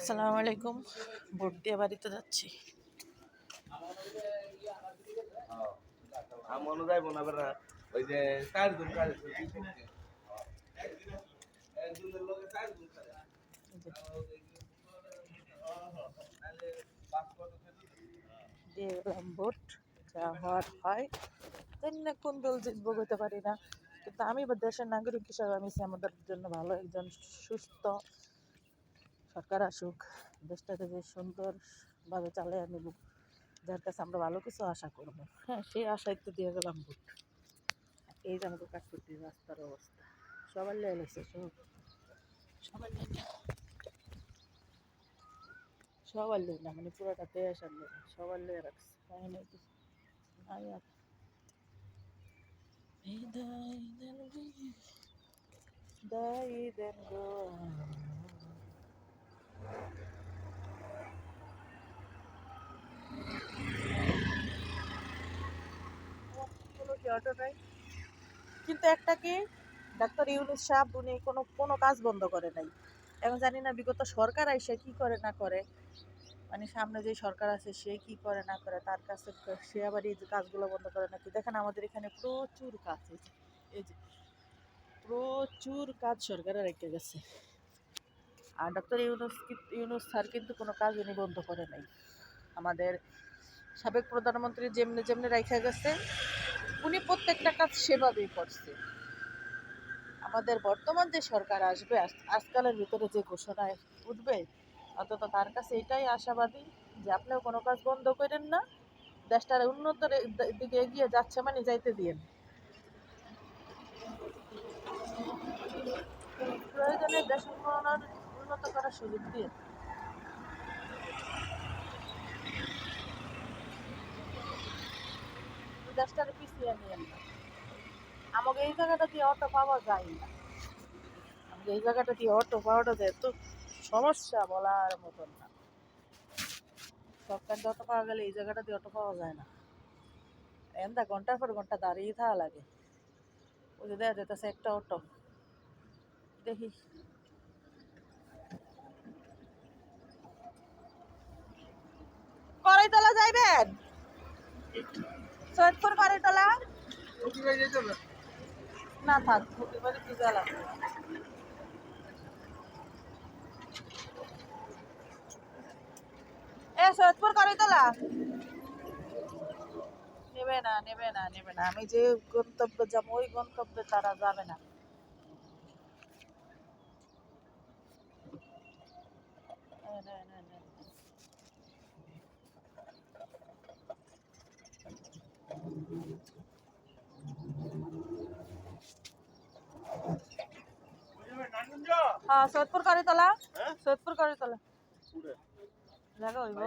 আসসালামু আলাইকুম। ভোট দিয়ে বাড়িতে যাচ্ছি। দিয়ে গেলাম ভোট যা হওয়ার হয়। জানি না কোন দল জিতবো হতে পারি না। কিন্তু আমি দেশের নাগরিক হিসাবে আমি আমাদের জন্য ভালো একজন সুস্থ সরকার আসুক দেশটাকে যে সুন্দরভাবে চালিয়ে নেব যার কাছে আমরা ভালো কিছু আশা করব। হ্যাঁ সেই আশাই তো দিয়ে গেলাম ভোট। এই যে আমাকে কাঠপুটি রাস্তার অবস্থা। সবার লেগে লাগছে সব। সবার লেগে। সবার লেগে না মানে পুরোটা দেশ আর সবার লেগে রাখছে তাই আর। বিদায় দেন গো, কিন্তু একটা কি ডাক্তার ইউনুস সাহেব, উনি কোনো কোনো কাজ বন্ধ করে নাই। এখন জানি না বিগত সরকার আইসে কি করে না করে। মানে সামনে যে সরকার আছে, সে কি করে না করে, তার কাছে সে আবার এই কাজগুলো বন্ধ করে নাকি? দেখেন আমাদের এখানে প্রচুর কাজ এই যে, প্রচুর কাজ সরকারে রেখে গেছে। আর ডক্টর ইউনুস ইউনুস স্যার কিন্তু কোনো কাজ উনি বন্ধ করে নাই। আমাদের সাবেক প্রধানমন্ত্রী যেমনি যেমনি রেখে গেছে, উনি প্রত্যেকটা কাজ সেভাবেই করছে। আমাদের বর্তমান যে সরকার আসবে, আজ- আজকালের ভিতরে যে ঘোষণায় উঠবে, অন্তত তার কাছে এটাই আশাবাদী যে আপনিও কোনো কাজ বন্ধ করেন না, দেশটার উন্নত দিকে এগিয়ে যাচ্ছে মানে যাইতে দিয়েন। প্রয়োজনে দেশ উন্নয়নের উন্নত করার সুযোগ দিয়ে দেশটারে পিছিয়ে নিয়েন না আমাকে এই জায়গাটা দিয়ে অটো পাওয়া যায় না। আমাকে এই জায়গাটা দিয়ে অটো পাওয়াটা যে এত সমস্যা বলার মতন না। সবখান অটো পাওয়া গেলে এই জায়গাটা দিয়ে অটো পাওয়া যায় না। এন্দা ঘণ্টার পর ঘণ্টা দাঁড়িয়ে থাকা লাগে। ওই যে দেখা যেতেছে একটা অটো। দেখি। যাইবেন সৈয়দপুর কড়াইতলা না, থাক এ, সৈয়দপুর কড়াইতলা নেবে না নেবে না নেবে না। আমি যে গন্তব্যে যাব, ওই গন্তব্যে তারা যাবে না এ, নে, নে, নে। হ্যাঁ সৈয়দপুর কড়াইতলা সৈয়দপুর কড়াইতলা দেখা হইব।